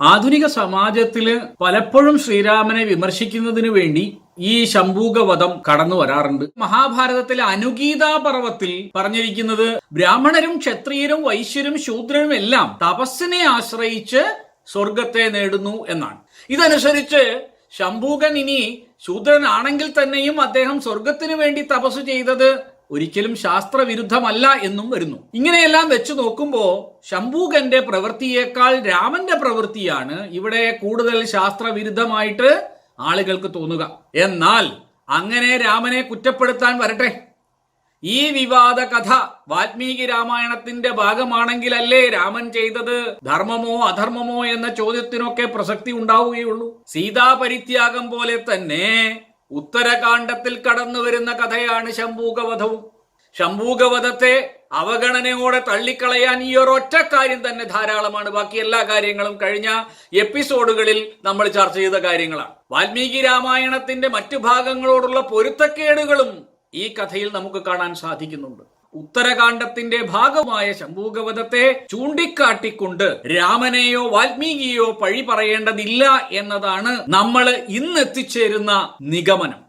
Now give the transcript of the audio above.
ആധുനിക സമാജത്തിൽ പലപ്പോഴും ശ്രീരാമനെ വിമർശിക്കുന്നതിന് വേണ്ടി ഈ ശംഭൂകവധം കടന്നു വരാറുണ്ട്. മഹാഭാരതത്തിലെ അനുഗീതാ പർവത്തിൽ പറഞ്ഞിരിക്കുന്നത് ബ്രാഹ്മണരും ക്ഷത്രിയരും വൈശ്യരും ശൂദ്രരും എല്ലാം തപസ്സിനെ ആശ്രയിച്ച് സ്വർഗത്തെ നേടുന്നു എന്നാണ്. ഇതനുസരിച്ച് ശംഭൂകൻ ഇനി ശൂദ്രനാണെങ്കിൽ തന്നെയും അദ്ദേഹം സ്വർഗത്തിന് വേണ്ടി തപസ് ചെയ്തത് ഒരിക്കലും ശാസ്ത്രവിരുദ്ധമല്ല എന്നും വരുന്നു. ഇങ്ങനെയെല്ലാം വെച്ച് നോക്കുമ്പോൾ ശംഭൂകന്റെ പ്രവൃത്തിയേക്കാൾ രാമന്റെ പ്രവൃത്തിയാണ് ഇവിടെ കൂടുതൽ ശാസ്ത്രവിരുദ്ധമായിട്ട് ആളുകൾക്ക് തോന്നുക. എന്നാൽ അങ്ങനെ രാമനെ കുറ്റപ്പെടുത്താൻ വരട്ടെ. ഈ വിവാദ കഥ വാൽമീകി രാമായണത്തിന്റെ ഭാഗമാണെങ്കിലല്ലേ രാമൻ ചെയ്തത് ധർമ്മമോ അധർമ്മമോ എന്ന ചോദ്യത്തിനൊക്കെ പ്രസക്തി ഉണ്ടാവുകയുള്ളൂ. സീതാപരിത്യാഗം പോലെ തന്നെ ഉത്തരകാണ്ഡത്തിൽ കടന്നു വരുന്ന കഥയാണ് ശംഭൂകവധവും. ശംഭൂകവധത്തെ അവഗണനയോടെ തള്ളിക്കളയാൻ ഈ ഒറ്റ കാര്യം തന്നെ ധാരാളമാണ്. ബാക്കി എല്ലാ കാര്യങ്ങളും കഴിഞ്ഞ എപ്പിസോഡുകളിൽ നമ്മൾ ചർച്ച ചെയ്ത കാര്യങ്ങളാണ്. വാൽമീകി രാമായണത്തിന്റെ മറ്റു ഭാഗങ്ങളോടുള്ള പൊരുത്തക്കേടുകളും ഈ കഥയിൽ നമുക്ക് കാണാൻ സാധിക്കുന്നുണ്ട്. ഉത്തരകാണ്ഡത്തിന്റെ ഭാഗമായ ശംഭൂഗവധത്തെ ചൂണ്ടിക്കാട്ടിക്കൊണ്ട് രാമനെയോ വാൽമീകിയോ പഴി പറയേണ്ടതില്ല എന്നതാണ് നമ്മൾ ഇന്ന് എത്തിച്ചേരുന്ന നിഗമനം.